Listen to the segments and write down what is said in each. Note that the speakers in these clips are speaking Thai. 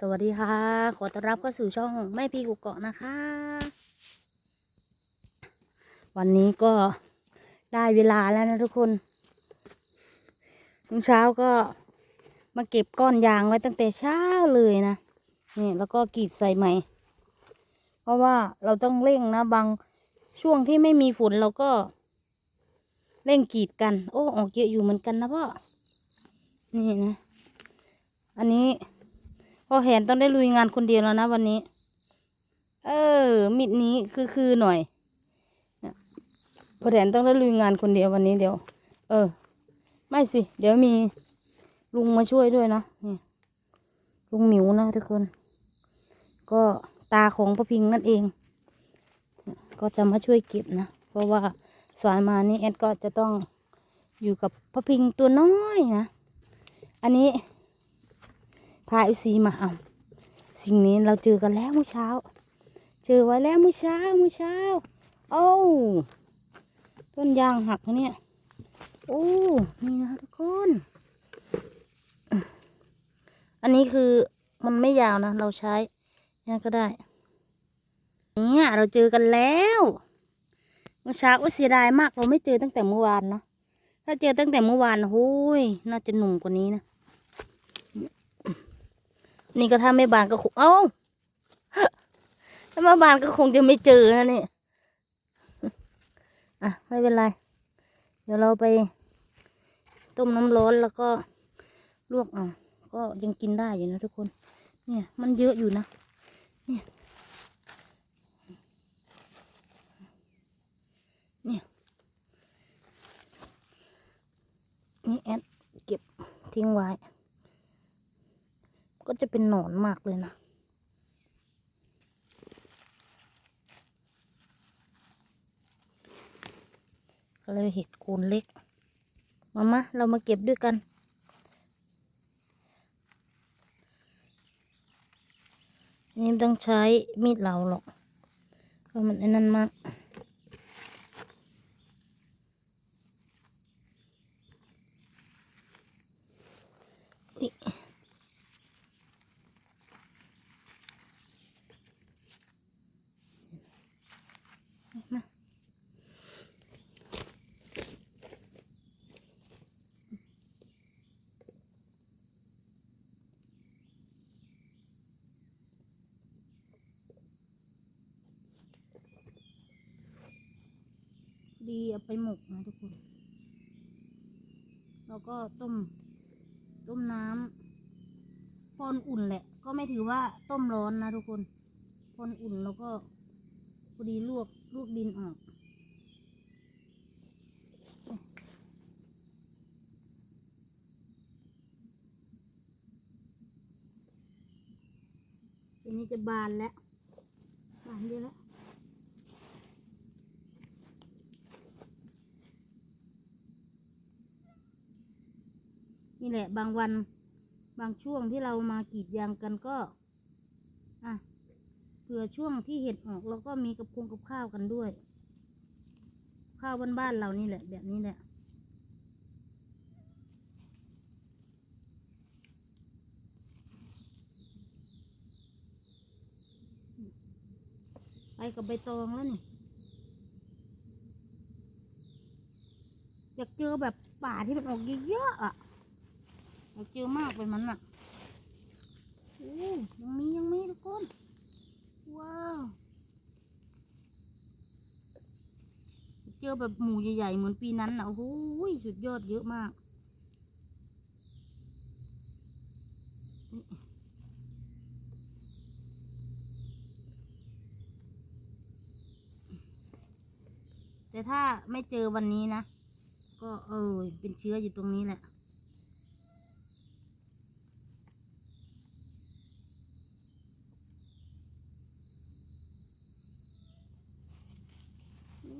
สวัสดีค่ะ ขอต้อนรับเข้าสู่ช่องแม่พีกุกเกาะนะคะ วันนี้ก็ได้เวลาแล้วนะทุกคนทุกเช้าก็มาเก็บก้อนยางไว้ตั้งแต่เช้าเลยนะ นี่แล้วก็กรีดใส่ใหม่ เพราะว่าเราต้องเร่งนะ บางช่วงที่ไม่มีฝนเราก็เร่งกรีดกัน โอ้ ออกเยอะอยู่เหมือนกันนะพ่อ นี่นะ อันนี้ พอแหนต้องได้ลุยงานคนเดียวแล้วนะวันนี้ เออ มิดนี้คือคือหน่อยเนี่ยพอแหนต้องได้ลุยงานคนเดียววันนี้เดี๋ยว เออ ไม่สิ เดี๋ยวมีลุงมาช่วยด้วยเนาะนี่ลุงหมิวนะทุกคน ก็ตาของพระพิงนั่นเอง ก็จะมาช่วยเก็บนะ เพราะว่าสายมานี่แอดก็จะต้องอยู่กับพระพิงตัวน้อยนะ อันนี้ พาเอฟซีมาเอาสิ่งนี้เราเจอกันแล้วเมื่อเช้า เจอไว้แล้วเมื่อเช้าเมื่อเช้า โอ้ต้นยางหักเนี่ย โอ้นี่นะทุกคน อันนี้คือมันไม่ยาวนะ เราใช้นี่ก็ได้เนี่ยเราเจอกันแล้วเมื่อเช้าว่าเสียดายมากเราไม่เจอตั้งแต่เมื่อวานนะถ้าเจอตั้งแต่เมื่อวานโอ้ยน่าจะหนุ่มกว่านี้นะ นี่ก็ถ้าไม่บานก็คงเอ้าถ้ามาบานก็คงจะไม่เจอนะนี่อะไม่เป็นไร เดี๋ยวเราไป ต้มน้ำร้อนแล้วก็ลวกเอาก็ยังกินได้อยู่นะทุกคน เนี่ย มันเยอะอยู่นะ เนี่ย เนี่ย นี่แอดเก็บทิ้งไว้ จะเป็นหนอนมากเลยนะ ก็เลยเห็ดโคนเล็ก มามาเรามาเก็บด้วยกันนี่ต้องใช้มีดเหลาหรอก เพราะมันไอ้นั่นมากอุ๊ ดีเอาไปหมกนะทุกคน แล้วก็ต้ม ต้มน้ำพอนอุ่นแหละ ก็ไม่ถือว่าต้มร้อนนะทุกคนพอนอุ่นแล้วก็พอดีลวกลวกดินออกทีนี้จะบานแล้ว บานเดียวแล้ว นี่แหละ บางวันบางช่วงที่เรามากรีดยางกันก็อะเผื่อช่วงที่เห็ดออกเราก็มีกับคงกับข้าวกันด้วย ข้าวบ้านๆเรานี่แหละ แบบนี้แหละไปกับใบตองแล้วนี่ อยากเจอแบบป่าที่มันออกเยอะๆอะ อยากเจอมากไปมันอะโอ้ยังมียังมีทุกคนว้าวเจอแบบหมูใหญ่ๆเหมือนปีนั้นนะโอ้โหสุดยอดเยอะมากแต่ถ้าไม่เจอวันนี้นะ ก็เออเป็นเชื้ออยู่ตรงนี้แหละ โอ้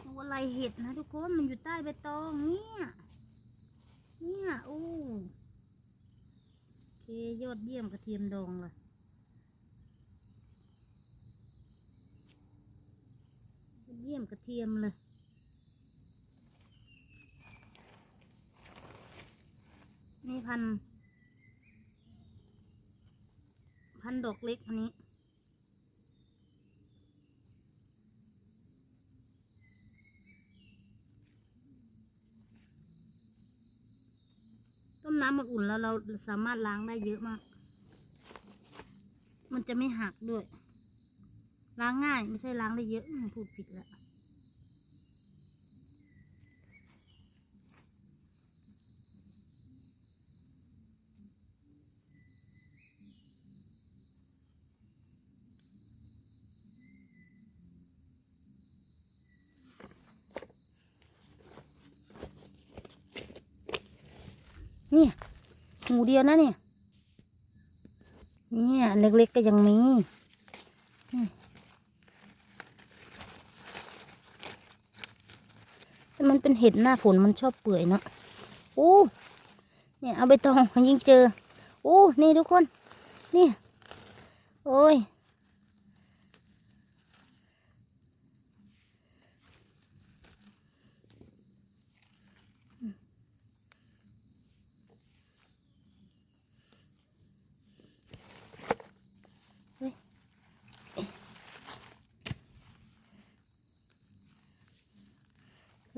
เอาอะไรเห็ ดนะทุกคนมันอยู่ใต้ใบตองเนี่ย เนี่ยโอ้เคยอดเยี่ยมกระเทียมดองเลยเยี่ยมกระเทียมเลยนี่พัน พันดอกเล็กอันนี้ ต้ม น้ำมันอุ่นแล้วเราสามารถล้างได้เยอะมาก มันจะไม่หักด้วย ล้างง่ายไม่ใช่ล้างได้เยอะ พูดผิดแล้ว นี่หูเดียวนะเนี่ยเนี่ยเล็กๆก็ยังมีมแต่มันเป็นเห็ดหน้าฝนมันชอบเปื่อยเนะโอ้เนี่ยเอาไปตองยิ่งเจอโอ้นี่ทุกคน นี่ โอ้ย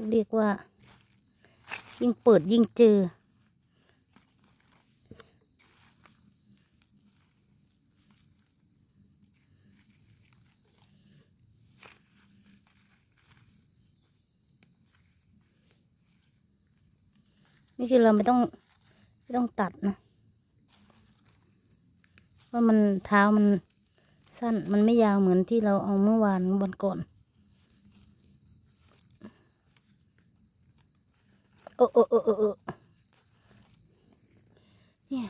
เรียกว่า ยิ่งเปิดยิ่งเจอ นี่คือเราไม่ต้องไม่ต้องตัดนะเพราะมันเท้ามันสั้นมันไม่ยาวเหมือนที่เราเอาเมื่อวานวันก่อน อ้โอ้โอ้โอ้โอ้เนี่ย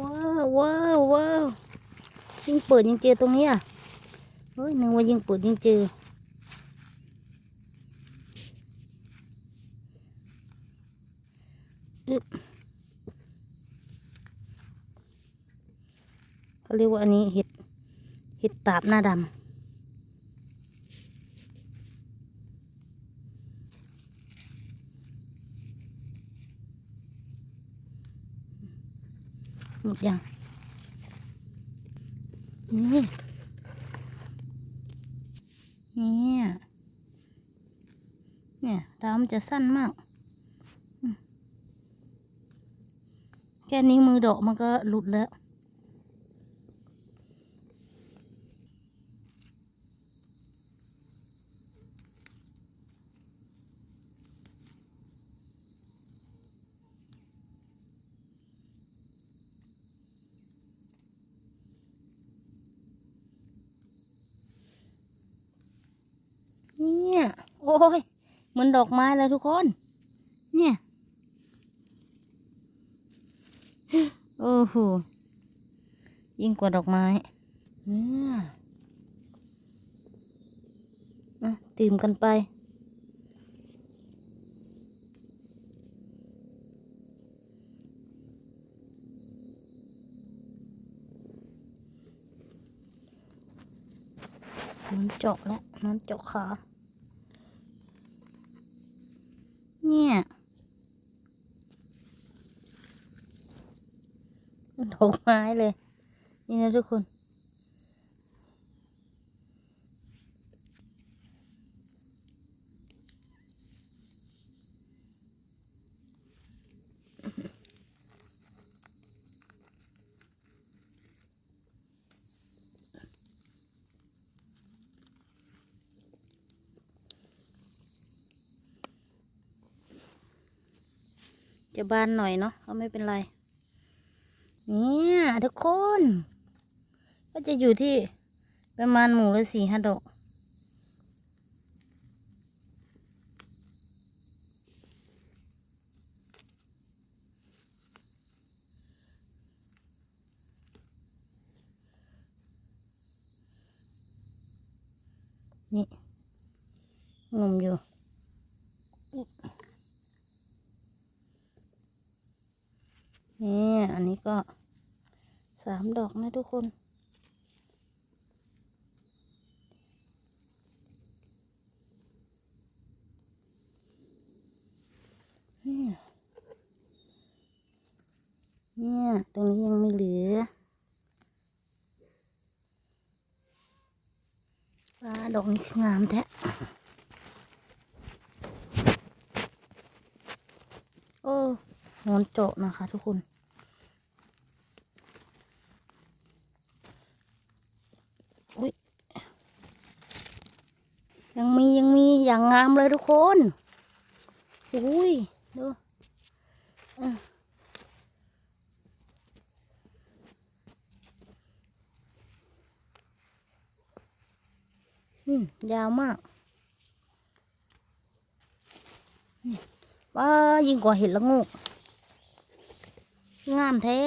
ว้าวว้าวว้าวยิงเปิดยิงเจอตรงนี้อะเฮ้ยนึกว่ายิงเปิดยิงเจอเขาเรียกว่าอันนี้เห็ด เห็ดตาบหน้าดำหมดยังนี่เนี่ยเนี่ยตามันจะสั้นมากแค่นี้มือดอกมันก็หลุดแล้ว เนี่ย โอ้ยเหมือนดอกไม้เลยทุกคน เนี่ยโอ้โหยิ่งกว่าดอกไม้เนี่ยตื่มกันไป นอนเจาะแล้วนอนเจาะขา เนี่ยด อกไม้เลย นี่นะทุกคน จะบานหน่อยเนาะก็ไม่เป็นไร เนี่ยทุกคน ก็จะอยู่ที่ประมาณหมู่ละสี่ห้าดอกนี่งมอยู่ ก็สามดอกนะทุกคน เนี่ย ตรงนี้ยังไม่เหลือ ปลาดอกนี้งามแท้โอ้หอนเจาะนะคะทุกคน ยังมียังมีอย่างงามเลยทุกคนอุ้ยดูอืมยาวมากนี่ายิ่งกว่าเห็ดละงูกงามแท้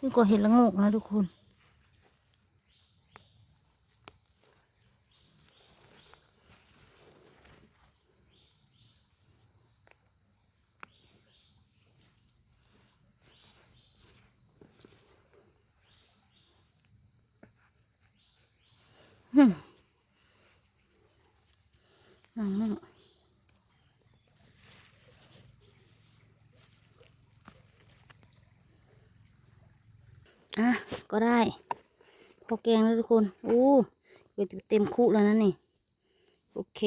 ยิ่งกว่าเห็ดละงูกนะทุกคน อืมงามอะก็ได้พอแกงแล้วทุกคน อู้เวทเต็มคุแล้วนะนี่ โอเค